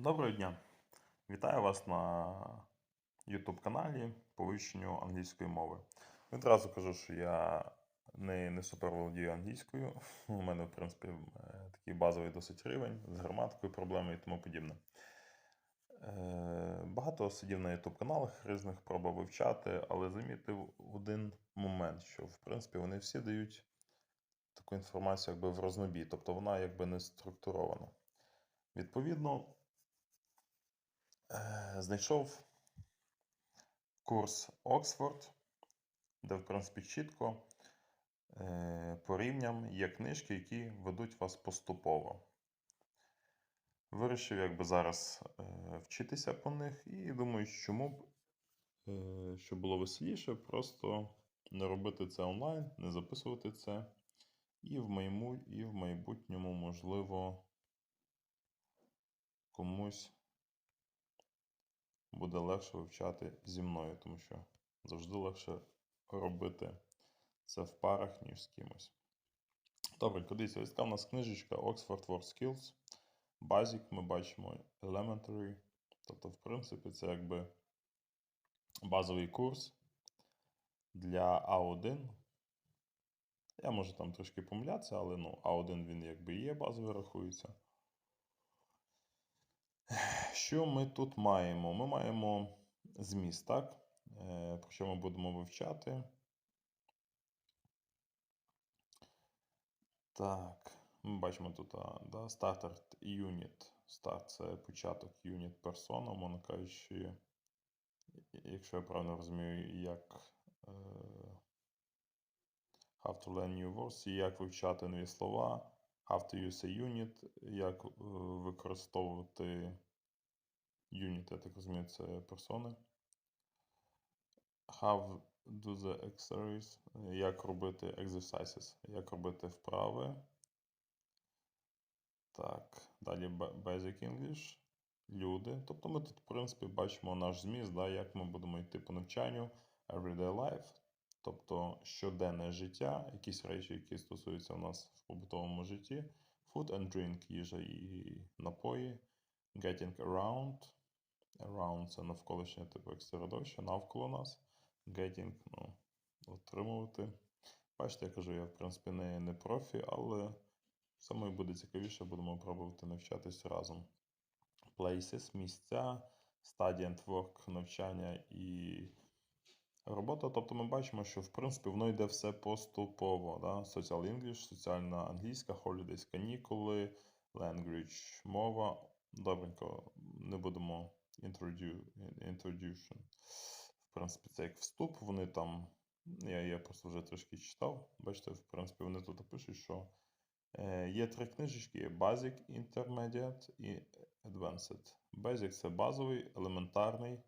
Доброго дня! Вітаю вас на YouTube каналі по вивченню англійської мови. Відразу кажу, що я не, не супер володію англійською. У мене, в принципі, е, такий базовий досить рівень з граматикою проблеми і тому подібне. Е, Багато сидів на YouTube каналах різних, пробував вивчати, але замітив один момент, що в принципі вони всі дають таку інформацію якби в рознобій, тобто вона якби не структурована. Відповідно, знайшов курс Оксфорд, де, в принципі, чітко е, по рівням є книжки, які ведуть вас поступово. Вирішив якби зараз е, вчитися по них і думаю, чому б, е, щоб було веселіше, просто не робити це онлайн, не записувати це. І в, майму, і в майбутньому, можливо, комусь буде легше вивчати зі мною, тому що завжди легше робити це в парах, ніж з кимось. Добре, кудись ось така у нас книжечка Oxford Word Skills. Basic ми бачимо Elementary. Тобто, в принципі, це якби базовий курс для А1. Я можу там трошки помилятися, але ну, А1 він якби є базовий рахується. Що ми тут маємо? Ми маємо зміст, так? Е, Про що ми будемо вивчати? Так, ми бачимо тут да, Starter Unit. Start це початок Unit Persona, мовно кажучи, якщо я правильно розумію, як е, How to learn new words, як вивчати нові слова, How to use a unit, як е, використовувати Unit, я так розумію, це персони. How do the exercises, як робити exercises, як робити вправи. Так, далі Basic English, люди. Тобто ми тут, в принципі, бачимо наш зміст, да, як ми будемо йти по навчанню, everyday life, тобто щоденне життя, якісь речі, які стосуються у нас в побутовому житті. Food and drink, їжа і напої. Getting around. Around це навколишнє типу як середовище, навколо нас. Getting, ну, отримувати. Бачите, я кажу, я в принципі не, не профі, але саме буде цікавіше, будемо пробувати навчатись разом. Places, місця, study and work, навчання і робота. Тобто ми бачимо, що в принципі воно йде все поступово. Да? Social English, соціальна англійська, holidays, канікули, language, мова. Добренько, не будемо introdu- introduction. В принципі, це як вступ. Вони там. Я, я просто вже трішки читав. Бачите, в принципі, вони тут пишуть, що е, є три книжечки: Basic, Intermediate і Advanced. Basic це базовий, елементарний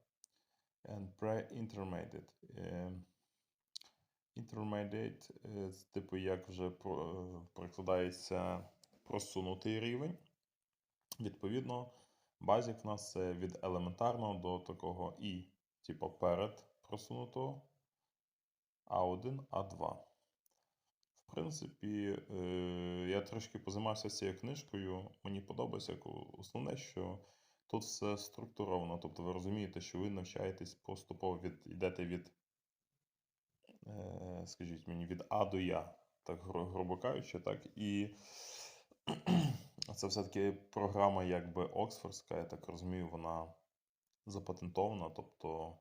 and pre-intermediate. Е, Intermediate, е, типу, як вже перекладається просунутий рівень. Відповідно, Basic в нас це від елементарного до такого і, типу перед просунутого А1, А2. В принципі, е, я трошки позаймався цією книжкою. Мені подобається основне, що тут все структуровано. Тобто ви розумієте, що ви навчаєтесь поступово від, йдете від, е, скажіть мені, від А до Я, так грубо кажучи, так. І це все-таки програма якби Оксфордська, я так розумію, вона запатентована. Тобто,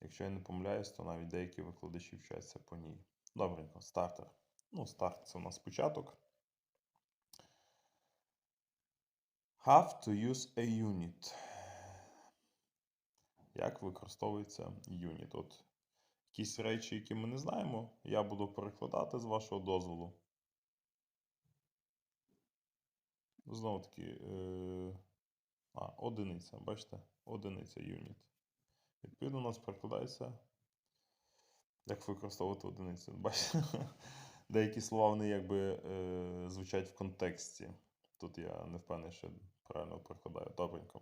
якщо я не помиляюсь, то навіть деякі викладачі вчаться по ній. Добренько, стартер. Ну, старт це у нас початок. Have to use a unit. Як використовується юніт? От якісь речі, які ми не знаємо, я буду перекладати з вашого дозволу. Знову таки, е... а, одиниця, бачите? Одиниця юніт. Відповідно, у нас перекладається. Як використовувати одиницю? Бачите? Деякі слова вони якби е, звучать в контексті. Тут я не впевнений, що правильно перекладаю. Добренько.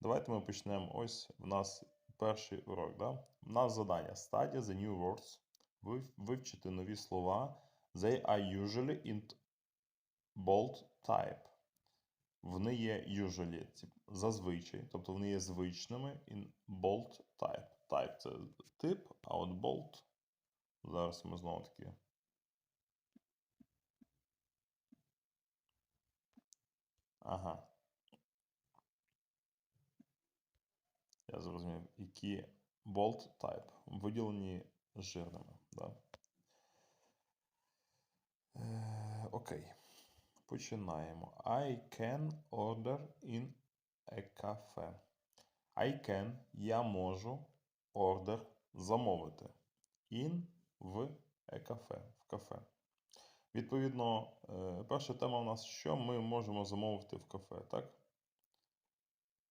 Давайте ми почнемо. Ось в нас перший урок. Да? У нас завдання Study the new words. Вив- Вивчити нові слова. They are usually in bold type. вони є usually, зазвичай, тобто вони є звичними in bold type. Type це тип, а от bold, зараз ми знову таки. Ага. Я зрозумів, які bold type виділені жирними. Да? Е, окей. Починаємо. I can order in a cafe. I can, я можу order замовити. In в a cafe, в кафе. Відповідно, е, перша тема у нас, що ми можемо замовити в кафе, так?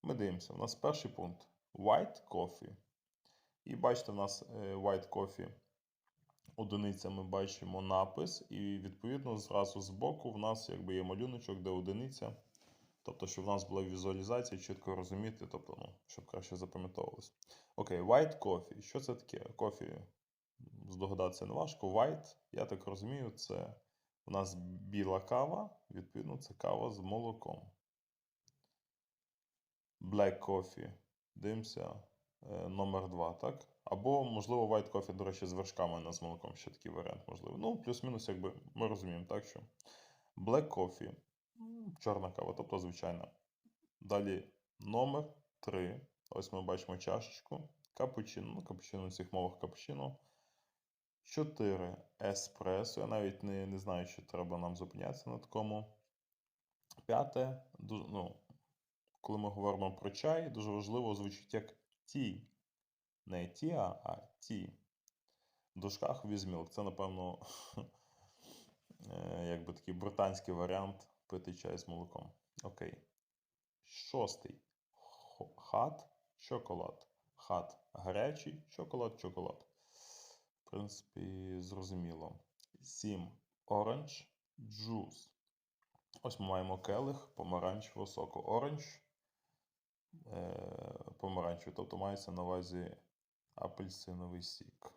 Ми дивимося. У нас перший пункт white coffee. І бачите, у нас е, white coffee одиниця ми бачимо напис, і відповідно зразу збоку в нас якби є малюночок, де одиниця. Тобто, щоб в нас була візуалізація, чітко розуміти, тобто, ну, щоб краще запам'ятовувалось. Окей, white coffee. Що це таке? Кофі здогадатися не важко. White, я так розумію, це у нас біла кава, відповідно, це кава з молоком. Black coffee. Дивимося. е, Номер 2, так? Або, можливо, white coffee, до речі, з вершками, а не з молоком. Ще такий варіант, можливо. Ну, плюс-мінус, якби ми розуміємо, так що. Black coffee. Чорна кава, тобто звичайна. Далі номер 3. Ось ми бачимо чашечку. Капучино. Ну, капучино в цих мовах капучино. 4 еспресо. Я навіть не, не знаю, чи треба нам зупинятися на такому. П'яте, ну, коли ми говоримо про чай, дуже важливо звучить як ті. Не тіа, а ті. В дужках візьмілк. Це, напевно, е, якби такий британський варіант пити чай з молоком. Окей. Шостий. Хат, шоколад. Хат гарячий, шоколад, шоколад. В принципі, зрозуміло. Сім. Оранж, джус. Ось ми маємо келих помаранчевого соку. Оранж помаранчевий, тобто мається на увазі апельсиновий сік.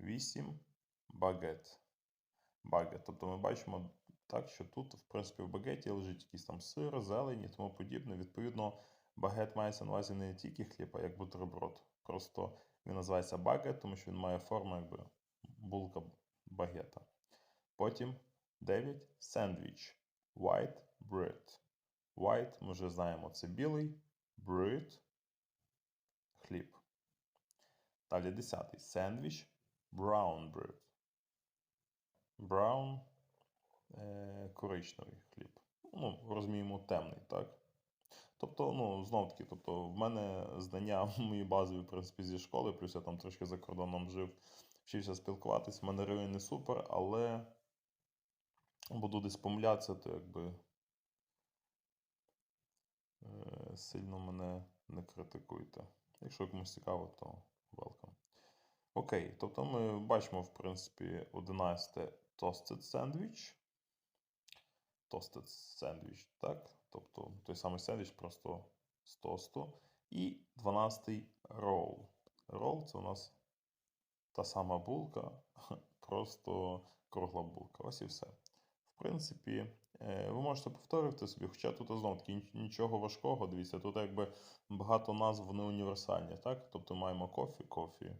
8. Багет. Багет. Тобто ми бачимо так, що тут, в принципі, в багеті лежить якийсь там сир, зелень і тому подібне. Відповідно, багет мається на увазі не тільки хліб, а як бутерброд. Просто він називається багет, тому що він має форму якби булка багета. Потім 9. Сендвіч. White bread. White, ми вже знаємо, це білий. Bread – хліб. Далі 10. Сендвіч. Brown bread. Brown е, коричневий хліб. Ну, розуміємо, темний, так? Тобто, ну, знов таки, тобто, в мене знання мої базові, в принципі, зі школи, плюс я там трошки за кордоном жив, вчився спілкуватись. В мене рівень не супер, але буду десь помилятися, то якби е, сильно мене не критикуйте. Якщо комусь цікаво, то welcome. Окей, тобто ми бачимо, в принципі, 11 toasted sandwich. Toasted sandwich, так? Тобто той самий сендвіч, просто з тосту. І 12 roll. Roll це у нас та сама булка, просто кругла булка. Ось і все. Принципі, е, ви можете повторити собі, хоча тут знову таки нічого важкого, дивіться, тут якби багато назв вони універсальні, так? Тобто маємо кофі, кофі,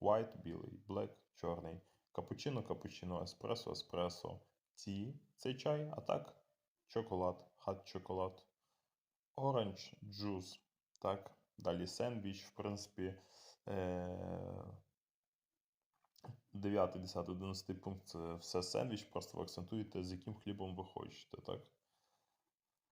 white, білий, black, чорний, капучино, капучино, еспресо, еспресо, ті, це чай, а так, чоколад, хат чоколад, оранж, джус, так, далі сендвіч, в принципі, е- 9, 10, 11 пункт це все сендвіч, просто ви акцентуєте, з яким хлібом ви хочете, так?